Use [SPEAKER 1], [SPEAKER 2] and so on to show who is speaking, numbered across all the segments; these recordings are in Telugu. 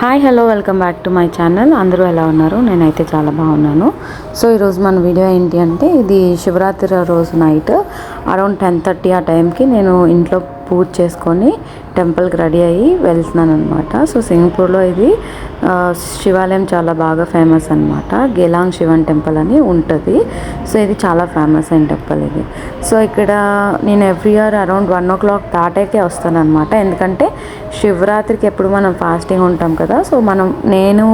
[SPEAKER 1] Hi hello welcome back to my channel అందరూ ఎలా ఉన్నారు? నేనైతే చాలా బాగున్నాను. సో ఈరోజు మన వీడియో ఏంటి అంటే ఇది శివరాత్రి రోజు నైట్ అరౌండ్ టెన్ థర్టీ ఆ టైంకి నేను ఇంట్లో పూజ చేసుకొని టెంపుల్కి రెడీ అయ్యి వెళ్తున్నాను అనమాట సో సింగపూర్లో ఇది శివాలయం చాలా బాగా ఫేమస్ అనమాట గెలాంగ్ శివన్ టెంపుల్ అని ఉంటుంది. సో ఇది చాలా ఫేమస్ అయిన టెంపుల్ ఇది. సో ఇక్కడ నేను every year around one o'clock దాటాకే వస్తాను అనమాట ఎందుకంటే శివరాత్రికి ఎప్పుడు మనం ఫాస్టింగ్ ఉంటాం కదా సో మనం నేను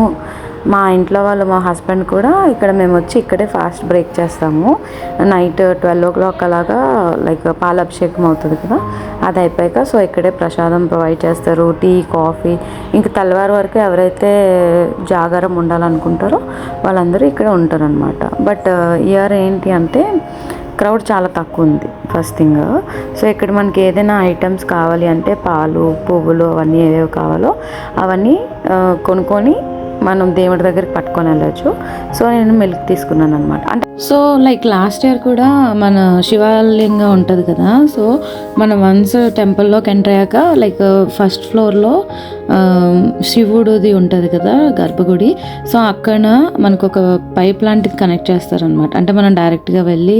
[SPEAKER 1] మా ఇంట్లో వాళ్ళు మా హస్బెండ్ కూడా ఇక్కడ మేము వచ్చి ఇక్కడే ఫాస్ట్ బ్రేక్ చేస్తాము. నైట్ ట్వెల్వ్ ఓ క్లాక్ అలాగా లైక్ పాలాభిషేకం అవుతుంది కదా అది అయిపోయాక సో ఇక్కడే ప్రసాదం ప్రొవైడ్ చేస్తారు టీ కాఫీ ఇంక తెల్లవారు వరకు ఎవరైతే జాగారం ఉండాలనుకుంటారో వాళ్ళందరూ ఇక్కడ ఉంటారనమాట బట్ ఇయర్ ఏంటి అంటే క్రౌడ్ చాలా తక్కువ ఉంది ఫస్ట్ థింగ్ సో ఇక్కడ మనకి ఏదైనా ఐటమ్స్ కావాలి అంటే పాలు పువ్వులు అవన్నీ ఏవేవి కావాలో అవన్నీ కొనుక్కొని మనం దేవుడి దగ్గరికి పట్టుకొని వెళ్ళచ్చు. సో నేను మిల్క్ తీసుకున్నాను అనమాట అంటే సో లైక్ లాస్ట్ ఇయర్ కూడా మన శివాలింగం ఉంటుంది కదా. సో మనం వన్స్ టెంపుల్లోకి ఎంటర్ అయ్యాక లైక్ ఫస్ట్ ఫ్లోర్లో శివుడిది ఉంటుంది కదా గర్భగుడి. సో అక్కడ మనకు ఒక పైప్ లాంటిది కనెక్ట్ చేస్తారనమాట అంటే మనం డైరెక్ట్గా వెళ్ళి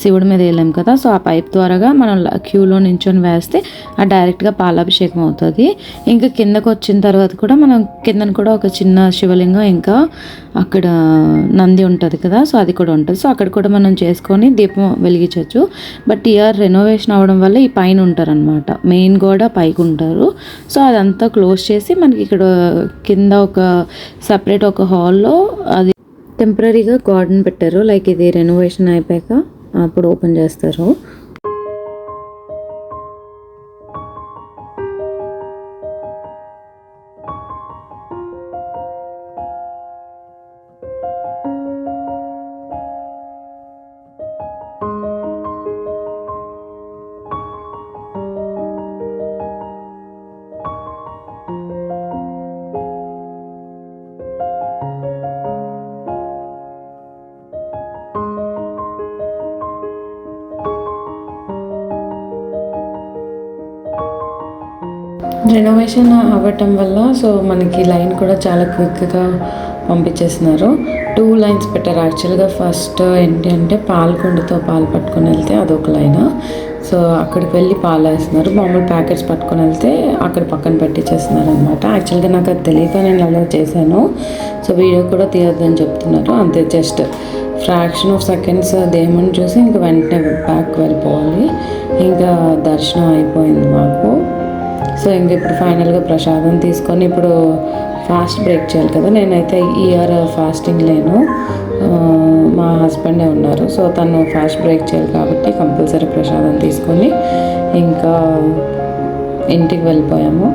[SPEAKER 1] శివుడి మీద వెళ్ళాం కదా సో ఆ పైప్ ద్వారాగా మనం క్యూలో నించొని వేస్తే ఆ డైరెక్ట్గా పాలాభిషేకం అవుతుంది. ఇంకా కిందకు వచ్చిన తర్వాత కూడా మనం కిందన కూడా ఒక చిన్న శివలింగం ఇంకా అక్కడ నంది ఉంటుంది కదా సో అది కూడా ఉంటుంది. సో అక్కడ కూడా మనం చేసుకొని దీపం వెలిగించవచ్చు బట్ ఇయర్ రెనోవేషన్ అవ్వడం వల్ల ఈ పైన ఉంటారనమాట మెయిన్ గోడ పైకి ఉంటారు సో అదంతా క్లోజ్ చేసి మనకి ఇక్కడ కింద ఒక సపరేట్ ఒక హాల్లో అది టెంపరీగా గార్డెన్ పెట్టారు. లైక్ ఇది రెనోవేషన్ అయిపోయాక అప్పుడు ఓపెన్ చేస్తారు. రెనోవేషన్ అవ్వటం వల్ల సో మనకి లైన్ కూడా చాలా క్విక్గా పంపించేస్తున్నారు. టూ లైన్స్ పెట్టారు యాక్చువల్గా ఫస్ట్ ఏంటి అంటే పాలకొండతో పాలు పట్టుకొని వెళ్తే అదొక లైన్ సో అక్కడికి వెళ్ళి పాలు వేస్తున్నారు. మామూలు ప్యాకెట్స్ పట్టుకొని వెళ్తే అక్కడ పక్కన పెట్టించేస్తున్నారు అనమాట యాక్చువల్గా నాకు అది తెలియక నేను అలా చేశాను. సో వీడియో కూడా తీయొద్దని చెప్తున్నారు. అంతే జస్ట్ ఫ్రాక్షన్ ఆఫ్ సెకండ్స్ దేవుని చూసి ఇంకా వెంటనే బ్యాక్ వెళ్ళిపోవాలి. ఇంకా దర్శనం అయిపోయింది మాకు. సో ఇంక ఇప్పుడు ఫైనల్గా ప్రసాదం తీసుకొని ఇప్పుడు ఫాస్ట్ బ్రేక్ చేయాలి కదా. నేనైతే ఈ ఇయర్ ఫాస్టింగ్ లేను. మా హస్బెండే ఉన్నారు. సో తను ఫాస్ట్ బ్రేక్ చేయాలి కాబట్టి కంపల్సరీ ప్రసాదం తీసుకొని ఇంకా ఇంటికి వెళ్ళిపోయాము.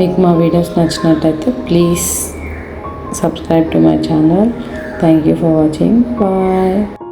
[SPEAKER 1] మీకు మా వీడియోస్ నచ్చినట్టయితే please subscribe to my channel thank you for watching bye